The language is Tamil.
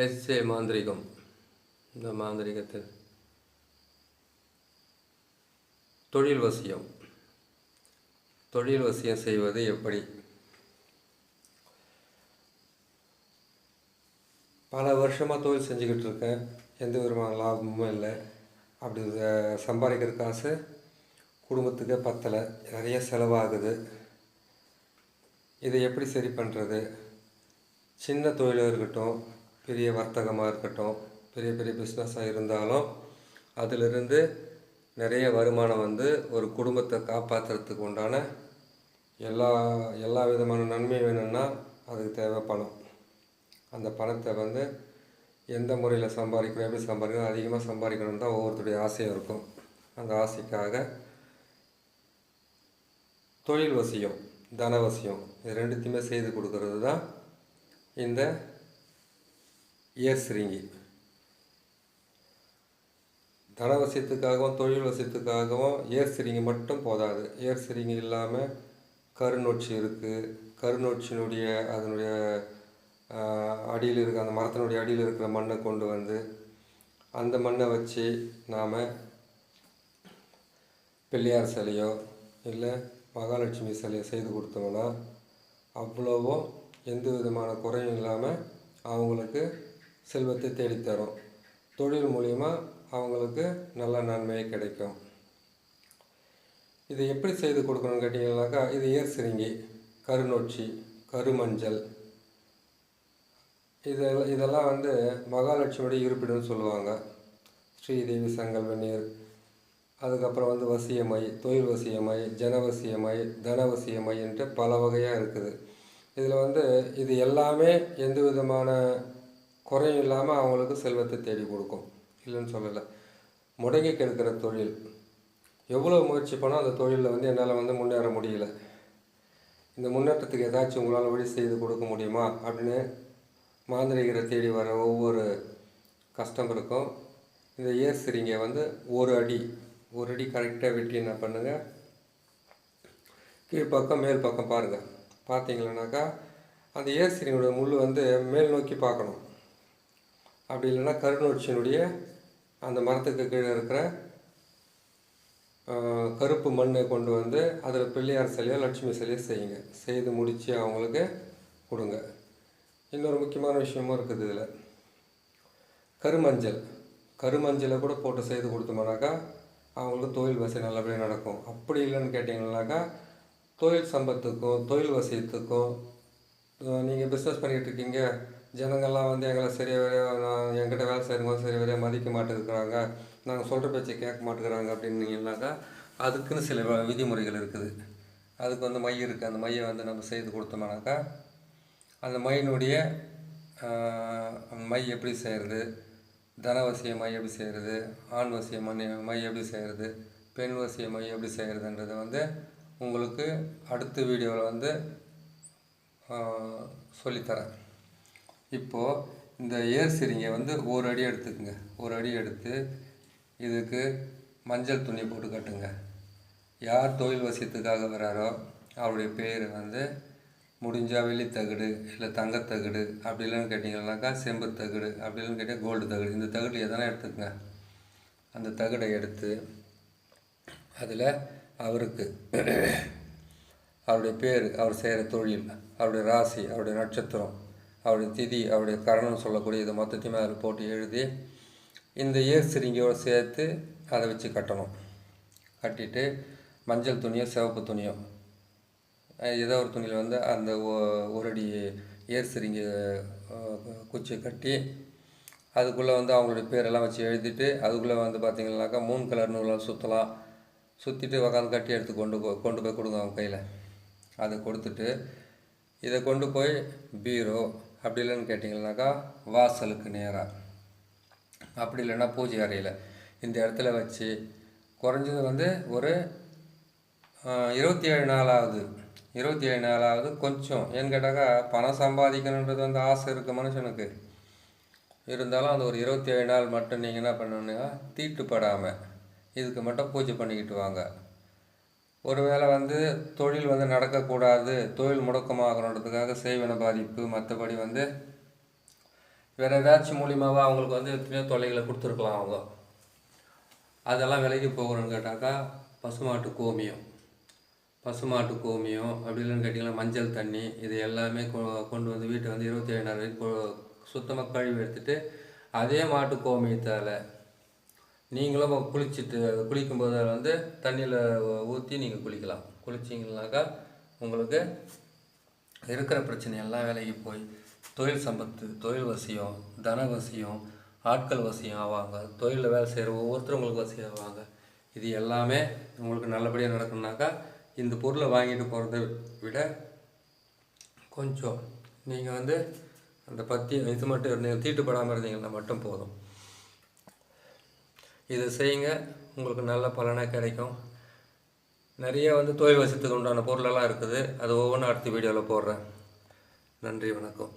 எஸ்ஏ மாந்திரிகம் இந்த மாந்திரிகத்தில் தொழில் வசியம் தொழில் வசியம் செய்வது எப்படி பல வருஷமாக தொழில் செஞ்சுக்கிட்டு இருக்கேன் எந்த விதமான லாபமும் இல்லை அப்படி சம்பாதிக்கிற காசு குடும்பத்துக்கே பத்தலை நிறைய செலவாகுது இதை எப்படி சரி பண்ணுறது சின்ன தொழிலாக இருக்கட்டும் பெரிய வர்த்தகமாக இருக்கட்டும் பெரிய பெரிய பிஸ்னஸாக இருந்தாலும் அதிலிருந்து நிறைய வருமானம் வந்து ஒரு குடும்பத்தை காப்பாற்றுறதுக்கு உண்டான எல்லா எல்லா விதமான நன்மை வேணும்னா அதுக்கு தேவை பணம். அந்த பணத்தை வந்து எந்த முறையில் சம்பாதிக்கணும் எப்படி சம்பாதிக்கணும் அதிகமாக சம்பாதிக்கணும் தான் ஒவ்வொருத்தருடைய ஆசையும் இருக்கும். அந்த ஆசைக்காக தொழில் வசியம் தனவசியம் இது ரெண்டுத்தையுமே செய்து கொடுக்கறது தான் இந்த ஏர்சிரிங்கி தனவசியத்துக்காகவும் தொழில் வசியத்துக்காகவும் ஏர்சிரிங்கி மட்டும் போதாது. ஏர் சிரிங்கி இல்லாமல் கருநொச்சி இருக்குது கருநொச்சினுடைய அதனுடைய அடியில் இருக்க அந்த மரத்தினுடைய அடியில் இருக்கிற மண்ணை கொண்டு வந்து அந்த மண்ணை வச்சு நாம் பிள்ளையார் சிலையோ இல்லை மகாலட்சுமி சிலையை செய்து கொடுத்தோம்னா அவ்வளோவும் எந்த விதமான குறையும் இல்லாமல் அவங்களுக்கு செல்வத்தை தேடித்தரும். தொழில் மூலிமா அவங்களுக்கு நல்ல நன்மையை கிடைக்கும். இதை எப்படி செய்து கொடுக்கணும்னு கேட்டிங்கனாக்கா இது ஏர் கருநொச்சி கருமஞ்சள். இதெல்லாம் இதெல்லாம் வந்து மகாலட்சுமியுடைய இருப்பிடம்னு சொல்லுவாங்க. ஸ்ரீதேவி சங்கல்வநீர் அதுக்கப்புறம் வந்து வசியமை தொழில் வசியமை ஜனவசியமை தனவசியமை என்று பல வகையாக இருக்குது. இதில் வந்து இது எல்லாமே எந்த விதமான குறையும் இல்லாமல் அவங்களுக்கு செல்வத்தை தேடி கொடுக்கும். இல்லைன்னு சொல்லலை. முடங்கி கிடக்கிற தொழில். எவ்வளோ முயற்சி பண்ணால் அந்த தொழிலில் வந்து என்னால் வந்து முன்னேற முடியல. இந்த முன்னேற்றத்துக்கு ஏதாச்சும் உங்களால் வழி செய்து கொடுக்க முடியுமா? அப்படின்னு மாந்திரிகரை தேடி வர ஒவ்வொரு கஸ்டமருக்கும் இந்த ஏர் வந்து ஒரு அடி ஒரு அடி கரெக்டாக வெட்டி என்ன பண்ணுங்கள் கீழ்ப்பக்கம் மேல் பக்கம் பாருங்கள் பார்த்தீங்களன்னாக்கா அந்த ஏர் முள் வந்து மேல் நோக்கி பார்க்கணும். அப்படி இல்லைன்னா கருநொச்சியினுடைய அந்த மரத்துக்கு கீழே இருக்கிற கருப்பு மண்ணை கொண்டு வந்து அதில் பிள்ளையார் சிலையோ லட்சுமி சிலையோ செய்யுங்க. செய்து முடித்து அவங்களுக்கு கொடுங்க. இன்னொரு முக்கியமான விஷயமும் இருக்குது இதில். கருமஞ்சள். கருமஞ்சளை கூட போட்டு செய்து கொடுத்தோம்னாக்கா அவங்களுக்கு தொழில் வசதி நல்லபடியாக நடக்கும். அப்படி இல்லைன்னு கேட்டிங்கன்னாக்கா தொழில் சம்பத்துக்கும் தொழில் வசியத்துக்கும் நீங்கள் பிஸ்னஸ் பண்ணிகிட்டு இருக்கீங்க ஜனங்கள்லாம் வந்து எங்களை சரியாக நான் என்கிட்ட வேலை செய்கிறவங்க சரி வரையாக மதிக்க மாட்டேங்கிறாங்க. நாங்கள் சொல்கிற பேச்சை கேட்க மாட்டேங்கிறாங்க அப்படின்னீங்கன்னாக்கா அதுக்குன்னு சில விதிமுறைகள் இருக்குது. அதுக்கு வந்து மை இருக்குது அந்த மையை வந்து நம்ம செய்து கொடுத்தோம்னாக்கா அந்த மையினுடைய மை எப்படி செய்கிறது தனவசிய மை எப்படி செய்கிறது ஆண் வசிய மை எப்படி செய்கிறது பெண் வசிய மை எப்படி செய்கிறதுன்றதை வந்து உங்களுக்கு அடுத்த வீடியோவில் வந்து சொல்லித்தரேன். இப்போது இந்த ஏர் சிரிங்கை வந்து ஒரு அடி எடுத்துக்கோங்க. ஒரு அடி எடுத்து இதுக்கு மஞ்சள் துணி போட்டு கட்டுங்க. யார் தொழில் வசியத்துக்காக வராரோ அவருடைய பேர் வந்து முடிஞ்சால் வெள்ளித்தகடு இல்லை தங்கத்தகடு அப்படி இல்லைன்னு கேட்டிங்கன்னாக்கா செம்பு தகடு அப்படி இல்லைன்னு கேட்டால் கோல்டு தகடு. இந்த தகடு எதனா எடுத்துக்கங்க. அந்த தகடை எடுத்து அதில் அவருக்கு அவருடைய பேர் அவர் செய்கிற தொழில் அவருடைய ராசி அவருடைய நட்சத்திரம் அவருடைய திதி அவருடைய கரணம் சொல்லக்கூடிய இது மொத்தத்தையுமே அதில் போட்டு எழுதி இந்த ஏர் சிரிங்கியோடு சேர்த்து அதை வச்சு கட்டணும். கட்டிட்டு மஞ்சள் துணியோ சிவப்பு துணியோ ஏதோ ஒரு துணியில் வந்து அந்த ஒ- ஒரு அடி ஏர் சிரிங்கி குச்சி கட்டி அதுக்குள்ளே வந்து அவங்களுடைய பேரெல்லாம் வச்சு எழுதிட்டு அதுக்குள்ளே வந்து பார்த்திங்கனாக்கா மூணு கலர் நூலால் சுற்றலாம் சுற்றிட்டு உக்காந்து கட்டி எடுத்து கொண்டு போ கொண்டு போய் கொடுங்க அவங்க கையில். அதை கொடுத்துட்டு இதை கொண்டு போய் பீரோ அப்படி இல்லைன்னு கேட்டிங்கன்னாக்கா வாசலுக்கு நேராக அப்படி இல்லைன்னா பூஜை அறையில். இந்த இடத்துல வச்சு குறைஞ்சது வந்து ஒரு இருபத்தி ஏழு நாளாவது. இருபத்தி ஏழு நாளாவது கொஞ்சம். ஏன்னு கேட்டாக்கா பணம் சம்பாதிக்கணுன்றது வந்து ஆசை இருக்குது மனுஷனுக்கு. இருந்தாலும் அந்த ஒரு இருபத்தி ஏழு நாள் மட்டும் நீங்கள் என்ன பண்ணணுன்னா தீட்டுப்படாமல் இதுக்கு மட்டும் பூஜை பண்ணிக்கிட்டு வாங்க. ஒருவேளை வந்து தொழில் வந்து நடக்கக்கூடாது தொழில் முடக்கமாகணுன்றதுக்காக செய்வன பாதிப்பு மற்றபடி வந்து வேறு ஏதாச்சும் மூலியமாவா அவங்களுக்கு வந்து எத்தனையோ தொல்லைகளை கொடுத்துருக்கலாம் அவங்க. அதெல்லாம் விலைக்கு போகணும்னு கேட்டாக்கா பசுமாட்டு கோமியம். பசுமாட்டு கோமியம் அப்படி இல்லைன்னு கேட்டிங்கன்னா மஞ்சள் தண்ணி இது எல்லாமே கொ- கொண்டு வந்து வீட்டை வந்து இருபத்தி ஏழு வரைக்கும் சுத்தமாக கழுவி எடுத்துகிட்டு அதே மாட்டு கோமியத்தால் நீங்களும் குளிச்சுட்டு குளிக்கும்போது வந்து தண்ணியில் ஊற்றி நீங்கள் குளிக்கலாம். குளிச்சிங்கனாக்கா உங்களுக்கு இருக்கிற பிரச்சனை எல்லாம் விலகி போய் தொழில் சம்பத்து தொழில் வசியம் தன வசியம் ஆட்கள் வசியம் ஆவாங்க. தொழிலில் வேலை செய்கிற ஒவ்வொருத்தரும் வசியம் ஆவாங்க. இது எல்லாமே உங்களுக்கு நல்லபடியாக நடக்கணுனாக்கா இந்த பொருளை வாங்கிட்டு போகிறத விட கொஞ்சம் நீங்கள் வந்து அந்த பத்தி இது மட்டும் நீங்கள் தீட்டுப்படாமல் இருந்தீங்கன்னா மட்டும் போதும். இதை செய்யுங்க. உங்களுக்கு நல்ல பலனாக கிடைக்கும். நிறைய வந்து தொழில் வசத்துக்கு உண்டான பொருளெல்லாம் இருக்குது. அது ஒவ்வொன்றும் அடுத்த வீடியோவில் போடுறேன். நன்றி வணக்கம்.